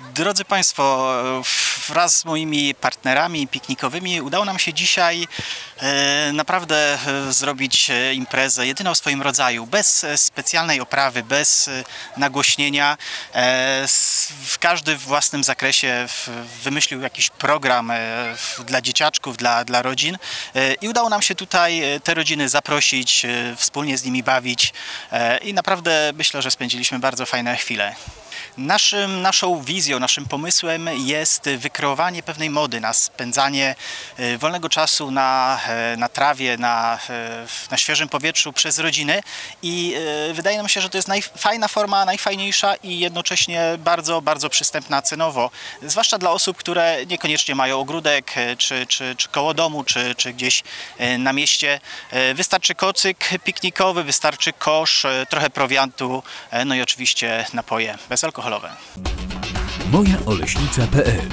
Drodzy Państwo, wraz z moimi partnerami piknikowymi udało nam się dzisiaj e, naprawdę e, zrobić e, imprezę jedyną w swoim rodzaju, bez specjalnej oprawy, bez nagłośnienia. S- w każdy w własnym zakresie wymyślił jakiś program e, dla dzieciaczków, dla, dla rodzin e, i udało nam się tutaj e, te rodziny zaprosić, wspólnie z nimi bawić i naprawdę myślę, że spędziliśmy bardzo fajne chwile. Naszym, naszą wizją, naszym pomysłem jest wykreowanie pewnej mody na spędzanie wolnego czasu na, na trawie, na, na świeżym powietrzu przez rodziny i wydaje nam się, że to jest najfajna forma, najfajniejsza i jednocześnie bardzo, bardzo przystępna cenowo, zwłaszcza dla osób, które niekoniecznie mają ogródek e, czy, czy, czy koło domu, czy, czy gdzieś e, na mieście. E, Wystarczy kocyk piknikowy, wystarczy kosz, trochę prowiantu, no i oczywiście napoje bezalkoholowe. mojaoleśnica.pl